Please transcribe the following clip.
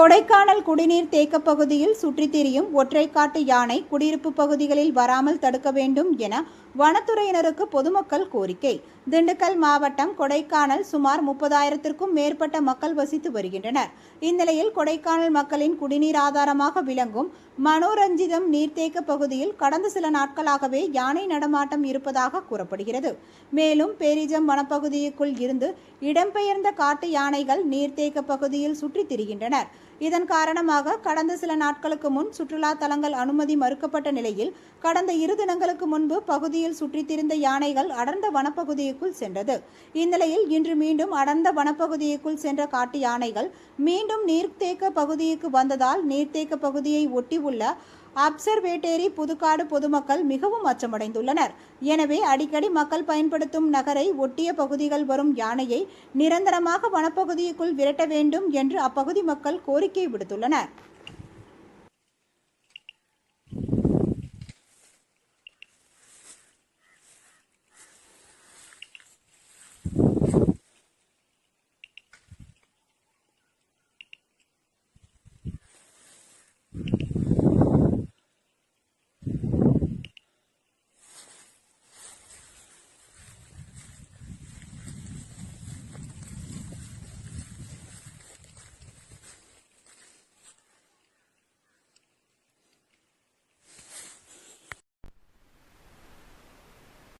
கொடைக்கானல் குடிநீர் தேக்க பகுதியில் சுற்றித் திரியும் ஒற்றைக்காட்டு யானை குடியிருப்பு பகுதிகளில் வராமல் தடுக்க வேண்டும் என வனத்துறையினருக்கு பொதுமக்கள் கோரிக்கை. திண்டுக்கல் மாவட்டம் கொடைக்கானல் சுமார் முப்பதாயிரத்திற்கும் மேற்பட்ட மக்கள் வசித்து வருகின்றனர். இந்நிலையில் கொடைக்கானல் மக்களின் குடிநீர் ஆதாரமாக விளங்கும் மனோரஞ்சிதம் நீர்த்தேக்க பகுதியில் கடந்த சில நாட்களாகவே யானை நடமாட்டம் இருப்பதாக கூறப்படுகிறது. மேலும் பேரிஜம் வனப்பகுதிக்குள் இருந்து இடம்பெயர்ந்த காட்டு யானைகள் நீர்த்தேக்க பகுதியில் சுற்றித் திரிகின்றனர். இதன் காரணமாக கடந்த சில நாட்களுக்கு முன் சுற்றுலா தலங்கள் அனுமதி மறுக்கப்பட்ட நிலையில் கடந்த இரு தினங்களுக்கு முன்பு பகுதியில் சுற்றித் திரிந்த யானைகள் அடர்ந்த வனப்பகுதிக்குள் சென்றது. இந்நிலையில் இன்று மீண்டும் அடர்ந்த வனப்பகுதிக்குள் சென்ற காட்டு யானைகள் மீண்டும் நீர்த்தேக்க பகுதிக்கு வந்ததால் நீர்த்தேக்க பகுதியை ஒட்டி உள்ள புதுக்காடு பொதுமக்கள் மிகவும் அச்சமடைந்துள்ளனர். எனவே அடிக்கடி மக்கள் பயன்படுத்தும் நகரை ஒட்டிய பகுதிகள் வரும் யானையை நிரந்தரமாக வனப்பகுதிக்குள் விரட்ட வேண்டும் என்று அப்பகுதி மக்கள் கோரிக்கை விடுத்துள்ளனர்